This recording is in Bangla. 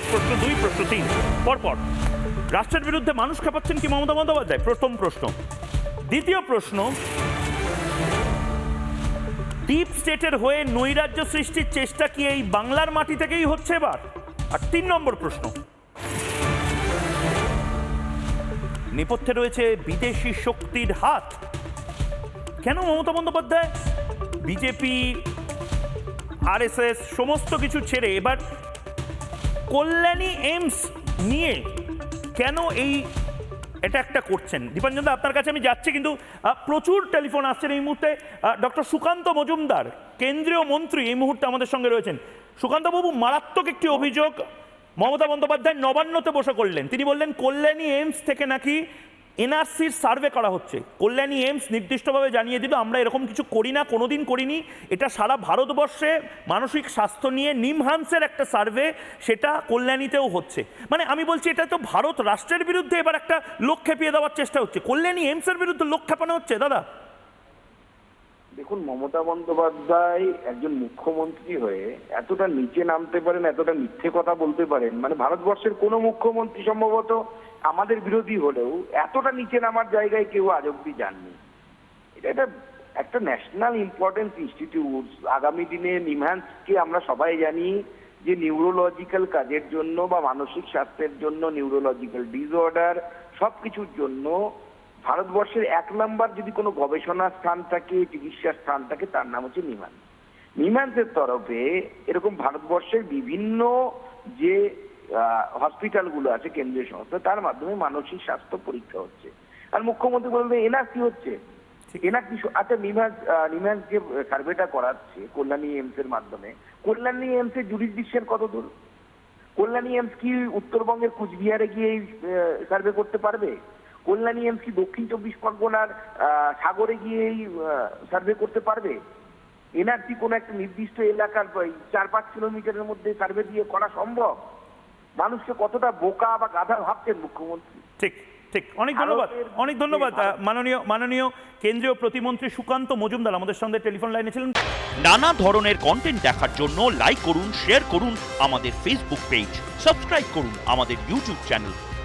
এক প্রশ্ন, দুই প্রশ্ন, তিন পরপর। রাষ্ট্রের বিরুদ্ধে মানুষ খেপাচ্ছেন কি মমতা বন্দ্যোপাধ্যায়? প্রথম প্রশ্ন। দ্বিতীয় প্রশ্ন ডিপ স্টেটের হয়ে নৈরাজ্য সৃষ্টির চেষ্টা কি এই বাংলার মাটি থেকেই হচ্ছে এবার? আর তিন নম্বর প্রশ্ন, নেপথ্যে রয়েছে বিদেশি শক্তির হাত। কেন মমতা বন্দ্যোপাধ্যায়? বিজেপি, আরএসএস, সমস্ত কিছু ছেড়ে এবার কল্যাণী এইমস নিয়ে কেন এই এটা একটা করছেন? দীপাঞ্জন আপনার কাছে আমি যাচ্ছি, কিন্তু প্রচুর টেলিফোন আসছেন এই মুহূর্তে। ডক্টর সুকান্ত মজুমদার, কেন্দ্রীয় মন্ত্রী এই মুহূর্তে আমাদের সঙ্গে রয়েছেন। সুকান্তবাবু মারাত্মক একটি অভিযোগ মমতা বন্দ্যোপাধ্যায় নবান্নতে বসে করলেন। তিনি বললেন, কল্যাণী এইমস থেকে নাকি এনআরসির সার্ভে করা হচ্ছে। কল্যাণী এইমস নির্দিষ্টভাবে জানিয়ে দিল, আমরা এরকম কিছু করি না কোনো দিন করিনি। এটা সারা ভারতবর্ষে মানসিক স্বাস্থ্য নিয়ে নিমহান্সের একটা সার্ভে, সেটা কল্যাণীতেও হচ্ছে। মানে আমি বলছি, এটা তো ভারত রাষ্ট্রের বিরুদ্ধে এবার একটা লোক খেপিয়ে দেওয়ার চেষ্টা হচ্ছে। কল্যাণী এইমসের বিরুদ্ধে লোক খেপানো হচ্ছে, দাদা? দেখুন, মমতা বন্দ্যোপাধ্যায় একজন মুখ্যমন্ত্রী হয়ে এতটা নিচে নামতে পারেন, এতটা মিথ্যে কথা বলতে পারেন মানে ভারতবর্ষের কোনো মুখ্যমন্ত্রী সম্ভবত আমাদের বিরোধী হলেও এতটা নিচে নামার জায়গায় কেউ আজ অব্দি যাননি। এটা একটা একটা ন্যাশনাল ইম্পর্টেন্স ইনস্টিটিউট আগামী দিনে নিমহ্যান্সকে আমরা সবাই জানি যে নিউরোলজিক্যাল কাজের জন্য বা মানসিক স্বাস্থ্যের জন্য নিউরোলজিক্যাল ডিসঅর্ডার সবকিছুর জন্য ভারতবর্ষের এক নাম্বার যদি কোনো গবেষণা স্থান থাকে চিকিৎসা স্থান থাকে তার নাম হচ্ছে নিমান নিমান্সের তরফে এরকম ভারতবর্ষের বিভিন্ন যে হসপিটালগুলো আছে কেন্দ্রীয় সংস্থা তার মাধ্যমে মানসিক স্বাস্থ্য পরীক্ষা হচ্ছে। আর মুখ্যমন্ত্রী বলবেন কি হচ্ছে। এনআরসি আচ্ছা নিমাস নিমাস যে সার্ভেটা করাচ্ছে কল্যাণী এমস এর মাধ্যমে কল্যাণী এমস এর জুরিসডিকশন কত দূর কল্যাণী এমস কি উত্তরবঙ্গের কুচবিহারে গিয়ে এই সার্ভে করতে পারবে? কল্যাণী এমসি দক্ষিণ চব্বিশ পরগনার সাগরে গিয়ে এই সার্ভে করতে পারবে? এনআরসি কোনো একটা নির্দিষ্ট এলাকার ওই চার পাঁচ কিলোমিটারের মধ্যে সার্ভে দিয়ে করা সম্ভব? মানুষকে কতটা বোকা বা গাধা ভাবছেন মুখ্যমন্ত্রী? ঠিক ঠিক। অনেক ধন্যবাদ অনেক ধন্যবাদ মাননীয় মাননীয় কেন্দ্রীয় প্রতিমন্ত্রী সুকান্ত মজুমদার আমাদের সঙ্গে টেলিফোন লাইনে ছিলেন। নানা ধরনের কন্টেন্ট দেখার জন্য লাইক করুন শেয়ার করুন আমাদের ফেসবুক পেজ সাবস্ক্রাইব করুন আমাদের ইউটিউব চ্যানেল